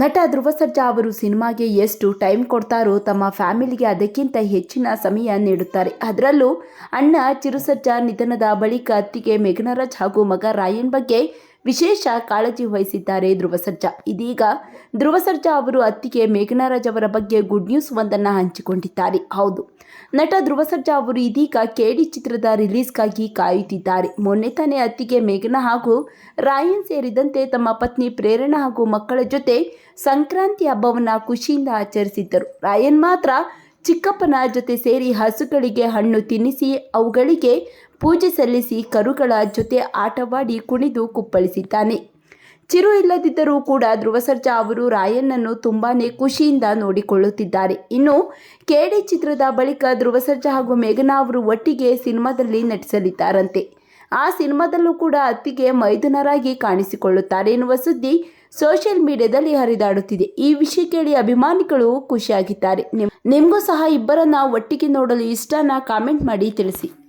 ನಟ ಧ್ರುವ ಸರ್ಜಾ ಅವರು ಸಿನಿಮಾಗೆ ಎಷ್ಟು ಟೈಮ್ ಕೊಡ್ತಾರೋ ತಮ್ಮ ಫ್ಯಾಮಿಲಿಗೆ ಅದಕ್ಕಿಂತ ಹೆಚ್ಚಿನ ಸಮಯ ನೀಡುತ್ತಾರೆ. ಅದರಲ್ಲೂ ಅಣ್ಣ ಚಿರು ಸರ್ಜಾ ನಿಧನದ ಬಳಿಕ ಅತ್ತಿಗೆ ಮೇಘನರಾಜ್ ಹಾಗೂ ಮಗ ರಾಯನ್ ಬಗ್ಗೆ ವಿಶೇಷ ಕಾಳಜಿ ವಹಿಸಿದ್ದಾರೆ ಧ್ರುವ ಸರ್ಜಾ. ಇದೀಗ ಧ್ರುವ ಸರ್ಜಾ ಅವರು ಅತ್ತಿಗೆ ಮೇಘನಾರಾಜ್ ಅವರ ಬಗ್ಗೆ ಗುಡ್ ನ್ಯೂಸ್ ಒಂದನ್ನು ಹಂಚಿಕೊಂಡಿದ್ದಾರೆ. ಹೌದು, ನಟ ಧ್ರುವ ಸರ್ಜಾ ಅವರು ಇದೀಗ ಕೇಡಿ ಚಿತ್ರದ ರಿಲೀಸ್ಗಾಗಿ ಕಾಯುತ್ತಿದ್ದಾರೆ. ಮೊನ್ನೆ ತಾನೇ ಅತ್ತಿಗೆ ಮೇಘನಾ ಹಾಗೂ ರಾಯನ್ ಸೇರಿದಂತೆ ತಮ್ಮ ಪತ್ನಿ ಪ್ರೇರಣಾ ಹಾಗೂ ಮಕ್ಕಳ ಜೊತೆ ಸಂಕ್ರಾಂತಿ ಹಬ್ಬವನ್ನು ಖುಷಿಯಿಂದ ಆಚರಿಸಿದ್ದರು. ರಾಯನ್ ಮಾತ್ರ ಚಿಕ್ಕಪ್ಪನ ಜೊತೆ ಸೇರಿ ಹಸುಗಳಿಗೆ ಹಣ್ಣು ತಿನ್ನಿಸಿ, ಅವುಗಳಿಗೆ ಪೂಜೆ ಸಲ್ಲಿಸಿ ಕರುಗಳ ಜೊತೆ ಆಟವಾಡಿ ಕುಣಿದು ಕುಪ್ಪಳಿಸಿದ್ದಾನೆ. ಚಿರು ಇಲ್ಲದಿದ್ದರೂ ಕೂಡ ಧ್ರುವ ಸರ್ಜಾ ಅವರು ರಾಯನನ್ನು ತುಂಬಾ ಖುಷಿಯಿಂದ ನೋಡಿಕೊಳ್ಳುತ್ತಿದ್ದಾರೆ. ಇನ್ನು ಕೆಡಿ ಚಿತ್ರದ ಬಳಿಕ ಧ್ರುವ ಸರ್ಜಾ ಹಾಗೂ ಮೇಘನಾ ಅವರು ಒಟ್ಟಿಗೆ ಸಿನಿಮಾದಲ್ಲಿ ನಟಿಸಲಿದ್ದಾರಂತೆ. ಆ ಸಿನಿಮಾದಲ್ಲೂ ಕೂಡ ಅತ್ತಿಗೆ ಮೈದುನರಾಗಿ ಕಾಣಿಸಿಕೊಳ್ಳುತ್ತಾರೆ ಎನ್ನುವ ಸುದ್ದಿ ಸೋಷಿಯಲ್ ಮೀಡಿಯಾದಲ್ಲಿ ಹರಿದಾಡುತ್ತಿದೆ. ಈ ವಿಷಯ ಕೇಳಿ ಅಭಿಮಾನಿಗಳು ಖುಷಿಯಾಗಿದ್ದಾರೆ. ನಿಮಗೂ ಸಹ ಇಬ್ಬರನ್ನ ಒಟ್ಟಿಗೆ ನೋಡಲು ಇಷ್ಟನ ಕಾಮೆಂಟ್ ಮಾಡಿ ತಿಳಿಸಿ.